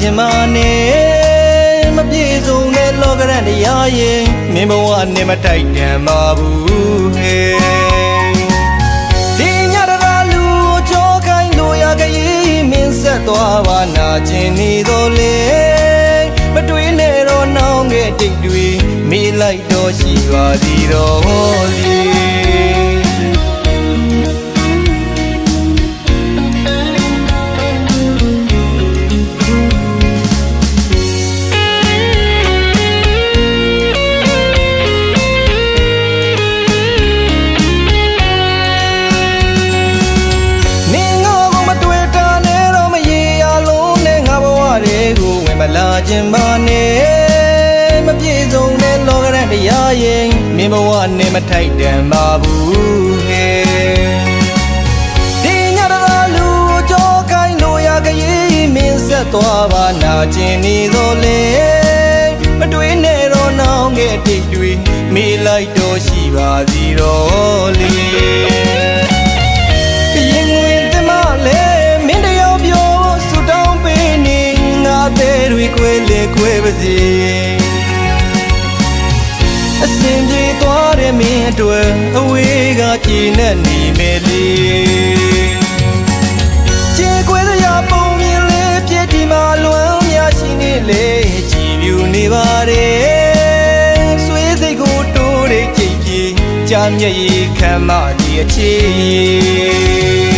ခြင်းမနဲ့မပြေဆုံးတဲ့လောကရန်တရားရင်မင်းဘဝနဲ့မထိုက်တန်ပါဘူးဟဲ့ဒီညတရာလူကိုကြောခိုင်းလို့ရကရေးမင်းဆက်သွားပါနာခြင်းနေတော့လေမတွေးနဲ့တော့နောင်ခဲ့တိတ်တွေမေးလိုက်တော့ရှိပါသေးတော့လေ ဝင်မလာခြင်းပါနဲ့မပြေဆုံးတဲ့လောကရန်တရားရင်မင်းဘဝနဲ့မထိုက်တန်ပါဘူးဟဲ့ဒီညတရာလူကိုကြောကိုင်းလို့ရကရေးမင်းဆက်သွားပါနာကျင်နေတော့လေမတွေးနဲ့တော့နောင်ခဲ့တိတ်တွေမေးလိုက်တော့ရှိပါသေးတော့လေ တွေကိုလေကွယ်ပါစေအစင်ပြေသွားတဲ့မင်းအတွက်အဝေးကကြည်နဲ့နေမယ်လေချေကွယ်စရာပုံမြင်လေပြည့်ဒီမှာလွမ်းများရှိနေလေကြည်ပြူနေပါတယ်ဆွေးစိတ်ကိုတိုးတဲ့ကြိတ်ပြေကြာမျက်ရည်ခံမဒီအခြေ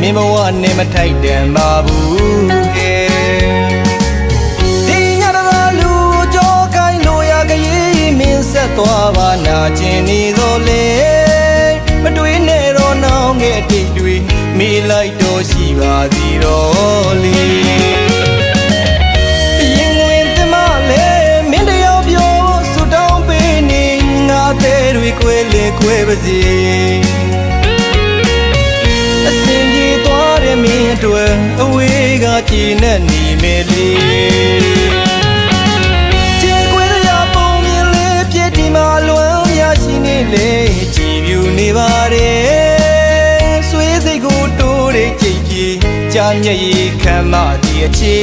မင်းဘဝနဲ့မထိုက်တန်ပါဘူးကဲဒီညတရာလူကိုကြောကိုင်းလို့ရကရေးမင်းဆက်သွားပါနာကျင်နေတော့လေမတွေးနဲ့တော့နောင်ခဲ့တိတ်တွေမေးလိုက်တော့ရှိပါသေးတော့လေရင်ဝင်တမလဲမင်းတယောက်ပြောဆူတောင်းပေးနေငါတဲ့တွေကိုလေကွယ်ပါစေ အတွက်အဝေးကကြည်နဲ့နေမယ်လေချေကွယ်ရပုံမြင်လေပြည့်ဒီမှာလွမ်းရရှိနေလေကြည်ပြူနေပါတယ်ဆွေးစိတ်ကိုတိုးတဲ့ကြိတ်ပြေကြာမျက်ရည်ခံမဒီအခြေ